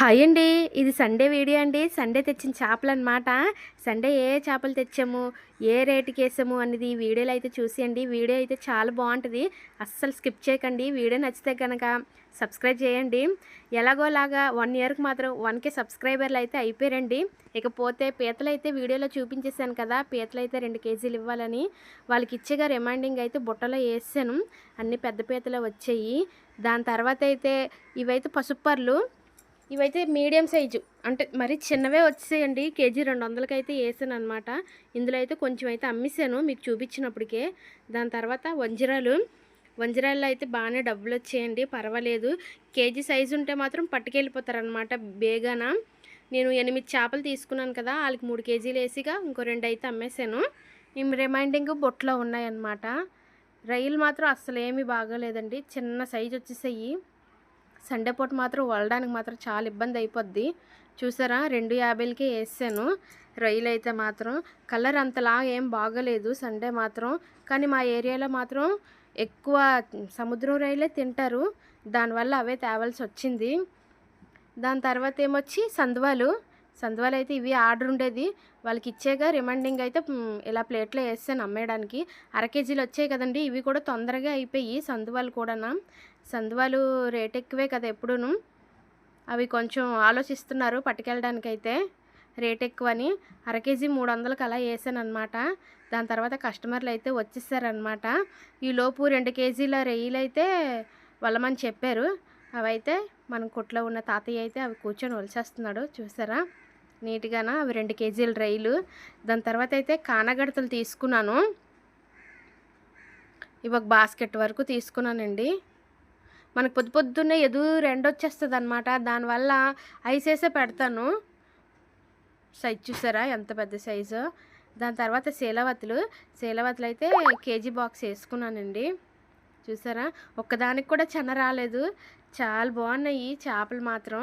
Hi అండి. ఇది Sunday video అండి. సండే తెచ్చిన చేపలు అనమాట సండే ఏ చేపలు తెచ్చాము ఏ రేటుకి వేసాము అనేది ఈ వీడియోలో అయితే చూసేయండి. వీడియో అయితే చాలా బాగుంటుంది. అస్సలు స్కిప్ చేయకండి. వీడియో నచ్చితే కనుక సబ్స్క్రైబ్ చేయండి. ఎలాగోలాగా వన్ ఇయర్కి మాత్రం వన్కే సబ్స్క్రైబర్లు అయితే అయిపోయారండి. ఇకపోతే పీతలు అయితే వీడియోలో చూపించేశాను కదా. పీతలు అయితే రెండు కేజీలు ఇవ్వాలని. వాళ్ళకి ఇచ్చేగా రిమైండింగ్ అయితే బుట్టలో వేసాను. అన్ని పెద్ద పీతలు వచ్చాయి. దాని తర్వాత అయితే ఇవైతే పసుపర్లు ఇవైతే మీడియం సైజు. అంటే మరి చిన్నవే వచ్చేయండి. కేజీ రెండు వందలకి అయితే వేసాను అనమాట ఇందులో అయితే కొంచెం అయితే అమ్మేశాను. మీకు చూపించినప్పటికే. దాని తర్వాత వంజరాలు. వంజరాల్లో అయితే బాగానే డబ్బులు వచ్చాయండి. పర్వాలేదు. కేజీ సైజు ఉంటే మాత్రం పట్టుకెళ్ళిపోతారనమాట బేగాన. నేను ఎనిమిది చేపలు తీసుకున్నాను కదా వాళ్ళకి మూడు కేజీలు వేసిగా ఇంకో రెండు అయితే అమ్మేశాను. ఇవి రిమైండింగ్ బొట్లో ఉన్నాయన్నమాట. రైలు మాత్రం అస్సలు ఏమీ బాగోలేదండి. చిన్న సైజు వచ్చేసాయి. సండే పూట మాత్రం వలడానికి మాత్రం చాలా ఇబ్బంది అయిపోద్ది. చూసారా? రెండు యాభైలకే వేసాను రొయ్యలు అయితే మాత్రం కలర్ అంతలా ఏం బాగలేదు సండే మాత్రం. కానీ మా ఏరియాలో మాత్రం ఎక్కువ సముద్రం రొయ్యలే తింటారు. దానివల్ల అవే తేవాల్సి వచ్చింది. దాని తర్వాత ఏమొచ్చి? సందువాలు. సందువాలు అయితే ఇవి ఆర్డర్ ఉండేది. వాళ్ళకి ఇచ్చేగా రిమైండింగ్ అయితే ఇలా ప్లేట్లో వేసాను అమ్మేయడానికి. అర కేజీలు వచ్చాయి కదండి. ఇవి కూడా తొందరగా అయిపోయి సందువాలు కూడానా. సందువాలు రేట్ ఎక్కువే కదా ఎప్పుడూను. అవి కొంచెం ఆలోచిస్తున్నారు పట్టుకెళ్ళడానికైతే. రేట్ ఎక్కువని అర కేజీ మూడు వందలకి అలా వేసాను అనమాట దాని తర్వాత కస్టమర్లు అయితే వచ్చేసారనమాట ఈ లోపు రెండు కేజీల రొయ్యలు అయితే వలమని చెప్పారు. అవైతే మన కొట్లో ఉన్న తాతయ్య అయితే అవి కూర్చొని ఒలిచేస్తున్నాడు. చూసారా? నీట్గాన? అవి రెండు కేజీల రైలు దాని తర్వాత అయితే కానగడతలు తీసుకున్నాను. ఇవి ఒక బాస్కెట్ వరకు తీసుకున్నానండి. మనకు పొద్దు పొద్దున్నే ఎదురు రెండు వచ్చేస్తుంది అనమాట దానివల్ల ఐస్ వేసే పెడతాను. సైజ్ చూసారా? ఎంత పెద్ద సైజు? దాని తర్వాత శీలవతులు. శీలవతులు అయితే కేజీ బాక్స్ వేసుకున్నానండి. చూసారా? ఒక్కదానికి కూడా చెన్న రాలేదు. చాలా బాగున్నాయి చేపలు మాత్రం.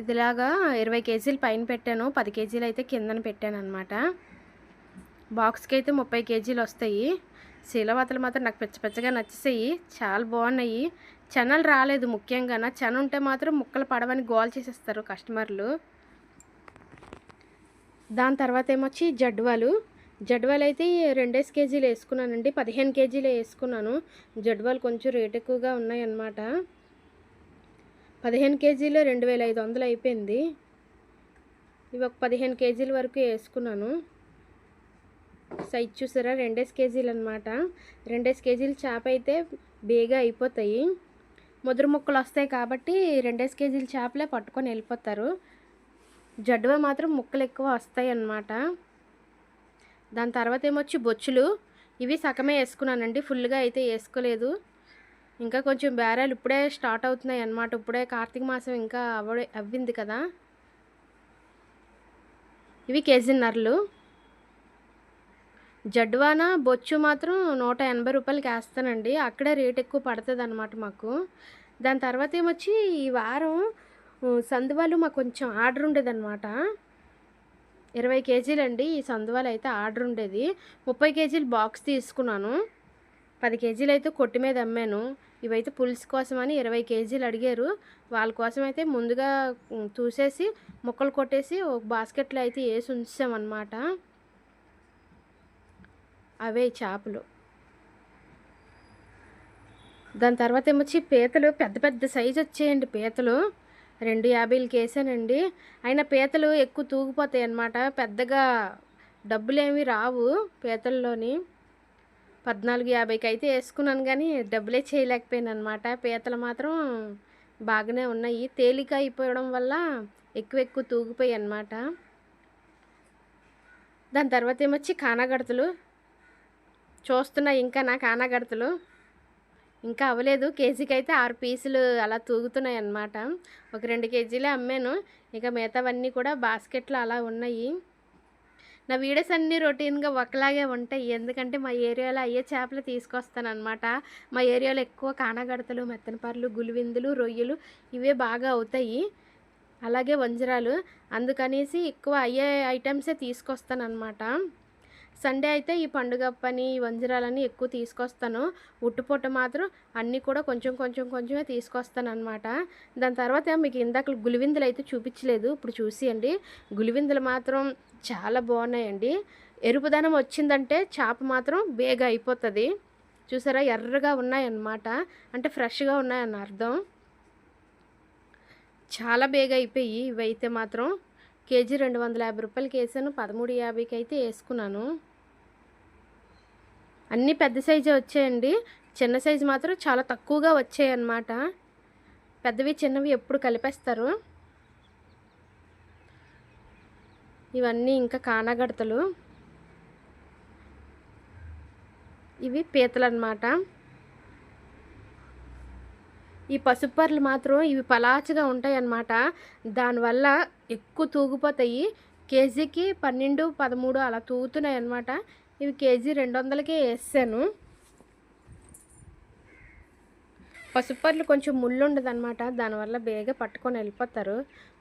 ఇదిలాగా ఇరవై కేజీలు పైన పెట్టాను. పది కేజీలు అయితే కిందన పెట్టాను అనమాట బాక్స్కి అయితే ముప్పై కేజీలు వస్తాయి శీలవతలు మాత్రం నాకు పిచ్చ పెచ్చగా నచ్చేసాయి. చాలా బాగున్నాయి. చెనలు రాలేదు ముఖ్యంగా. చెన ఉంటే మాత్రం ముక్కలు పడవని గోల్ చేసేస్తారు కస్టమర్లు. దాని తర్వాత ఏమొచ్చి? జడ్వాలు. జడ్వాలు అయితే రెండేసి కేజీలు వేసుకున్నానండి. పదిహేను కేజీలు వేసుకున్నాను. జడ్వాలు కొంచెం రేట్ ఎక్కువగా ఉన్నాయన్నమాట. పదిహేను కేజీలు రెండు వేల ఐదు వందలు అయిపోయింది. ఇవి ఒక పదిహేను కేజీల వరకు వేసుకున్నాను. సైజ్ చూసారా? రెండేసి కేజీలు అనమాట రెండేసి కేజీలు చేప అయితే బేగా అయిపోతాయి. ముదురు ముక్కలు వస్తాయి కాబట్టి రెండేసి కేజీల చేపలే పట్టుకొని వెళ్ళిపోతారు. జడ్వ మాత్రం ముక్కలు ఎక్కువ వస్తాయి అన్నమాట. దాని తర్వాత ఏమొచ్చి బొచ్చులు. ఇవి సగమే వేసుకున్నానండి. ఫుల్గా అయితే వేసుకోలేదు. ఇంకా కొంచెం బేరాలు ఇప్పుడే స్టార్ట్ అవుతున్నాయి అన్నమాట. ఇప్పుడే కార్తీక మాసం ఇంకా అవ్వ అవ్వింది కదా. ఇవి కేజీన్నరలు. జడ్వానా బొచ్చు మాత్రం నూట ఎనభై రూపాయలకి వేస్తానండి. అక్కడే రేట్ ఎక్కువ పడుతుంది అనమాట మాకు. దాని తర్వాత ఏమొచ్చి ఈ వారం సందువాలు మాకు కొంచెం ఆర్డర్ ఉండేదన్నమాట. ఇరవై కేజీలండి ఈ సందువాలు అయితే ఆర్డర్ ఉండేది. ముప్పై కేజీలు బాక్స్ తీసుకున్నాను. పది కేజీలు అయితే కొట్టి మీద అమ్మాను. ఇవైతే పులుసు కోసమని ఇరవై కేజీలు అడిగారు. వాళ్ళ కోసం అయితే ముందుగా చూసేసి ముక్కలు కొట్టేసి ఒక బాస్కెట్లో అయితే వేసి ఉంచామన్నమాట. అవే చేపలు. దాని తర్వాత ఏమొచ్చి పీతలు పెద్ద పెద్ద సైజు వచ్చాయండి పీతలు. రెండు యాభైలకి వేసానండి. అయినా పీతలు ఎక్కువ తూగిపోతాయి అన్నమాట. పెద్దగా డబ్బులు రావు పీతల్లోని. పద్నాలుగు యాభైకి అయితే వేసుకున్నాను కానీ డబ్బులే చేయలేకపోయాను అనమాట పీతలు మాత్రం బాగానే ఉన్నాయి. తేలిక అయిపోవడం వల్ల ఎక్కువ ఎక్కువ తూగిపోయాయి అన్నమాట. దాని తర్వాత ఏమొచ్చి కానాగడతలు చూస్తున్నా ఇంకా నా ఆనగడతలు ఇంకా అవ్వలేదు. కేజీకి అయితే ఆరు పీసులు అలా తూగుతున్నాయి అన్నమాట ఒక రెండు కేజీలే అమ్మాను. ఇక మిగతావన్నీ కూడా బాస్కెట్లో అలా ఉన్నాయి. నా వీడియోస్ అన్నీ రొటీన్గా ఒకలాగే ఉంటాయి. ఎందుకంటే మా ఏరియాలో అయ్యే చేపలు తీసుకొస్తానమాట మా ఏరియాలో ఎక్కువ కానగడతలు మెత్తనపర్లు గులివిందులు రొయ్యలు ఇవే బాగా అవుతాయి. అలాగే వంజరాలు. అందుకనేసి ఎక్కువ అయ్యే ఐటమ్సే తీసుకొస్తానమాట సండే అయితే ఈ పండుగ పని ఈ వంజరాలని ఎక్కువ తీసుకొస్తాను. ఉట్టుపొట్ట మాత్రం అన్నీ కూడా కొంచెం కొంచెం కొంచెమే తీసుకొస్తాను అనమాట దాని తర్వాత మీకు ఇందాక గులివిందులు అయితే చూపించలేదు. ఇప్పుడు చూసియండి. గులివిందులు మాత్రం చాలా బాగున్నాయండి. ఎరుపుదనం వచ్చిందంటే చేప మాత్రం బేగా అయిపోతుంది. చూసారా? ఎర్రగా ఉన్నాయన్నమాట. అంటే ఫ్రెష్గా ఉన్నాయన్న అర్థం. చాలా బేగా అయిపోయి ఇవైతే మాత్రం. కేజీ రెండు వందల యాభై రూపాయలకి వేసాను పదమూడు యాభైకి అయితే వేసుకున్నాను. అన్నీ పెద్ద సైజే వచ్చాయండి. చిన్న సైజు మాత్రం చాలా తక్కువగా వచ్చాయి అన్నమాట పెద్దవి చిన్నవి ఎప్పుడు కలిపేస్తారు. ఇవన్నీ ఇంకా కానాగడతలు. ఇవి పీతలు అన్నమాట ఈ పసుపర్లు మాత్రం ఇవి పలాచగా ఉంటాయి అన్నమాట దానివల్ల ఎక్కువ తూగిపోతాయి. కేజీకి పన్నెండు పదమూడు అలా తూగుతున్నాయి అన్నమాట ఇవి కేజీ రెండు వందలకే వేసాను పసుపర్లు కొంచెం ముళ్ళు ఉండదన్నమాట దానివల్ల బేగా పట్టుకొని వెళ్ళిపోతారు.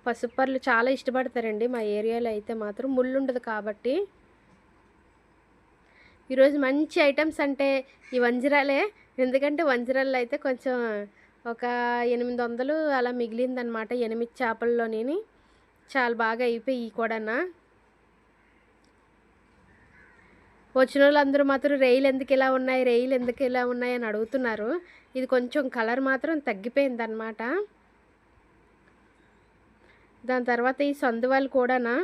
పసుపర్లు చాలా ఇష్టపడతారండి మా ఏరియాలో అయితే మాత్రం ముళ్ళు ఉండదు కాబట్టి. ఈరోజు మంచి ఐటమ్స్ అంటే ఈ వంజరాలే ఎందుకంటే వంజరాలు అయితే కొంచెం ఒక ఎనిమిది వందలు అలా మిగిలిందనమాట ఎనిమిది చేపల్లోని చాలా బాగా అయిపోయి కూడానా. వచ్చిన వాళ్ళందరూ మాత్రం రైలు ఎందుకు ఇలా ఉన్నాయి రైలు ఎందుకు ఇలా ఉన్నాయి అని అడుగుతున్నారు. ఇది కొంచెం కలర్ మాత్రం తగ్గిపోయింది అనమాట దాని తర్వాత ఈ సందువాలు కూడానా?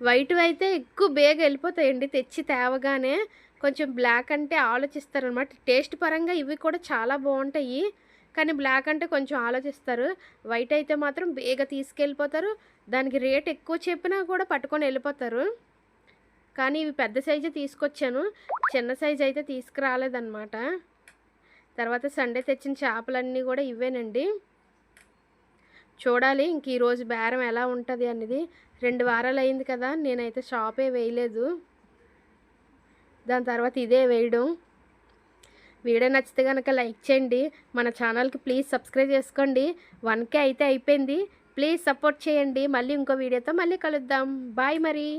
వైట్ అయితే ఎక్కువ బేగా వెళ్ళిపోతాయండి. తెచ్చి తేవగానే కొంచెం బ్లాక్ అంటే ఆలోచిస్తారనమాట టేస్ట్ పరంగా ఇవి కూడా చాలా బాగుంటాయి. కానీ బ్లాక్ అంటే కొంచెం ఆలోచిస్తారు. వైట్ అయితే మాత్రం బేగ తీసుకెళ్ళిపోతారు. దానికి రేట్ ఎక్కువ చెప్పినా కూడా పట్టుకొని వెళ్ళిపోతారు. కానీ ఇవి పెద్ద సైజు తీసుకొచ్చాను. చిన్న సైజు అయితే తీసుకురాలేదన్నమాట. తర్వాత సండే తెచ్చిన చేపలన్నీ కూడా ఇవేనండి చూడాలి ఇంక ఈరోజు బేరం ఎలా ఉంటుంది అనేది రెండు వారాలు అయింది కదా నేనైతే షాపే వేయలేదు. దాని తర్వాత ఇదే వేయడం. వీడియో నచ్చితే కనుక లైక్ చేయండి. మన ఛానల్కి ప్లీజ్ సబ్స్క్రైబ్ చేసుకోండి. వన్కే అయితే అయిపోయింది. ప్లీజ్ సపోర్ట్ చేయండి. మళ్ళీ ఇంకో వీడియోతో మళ్ళీ కలుద్దాం. బాయ్ మరి.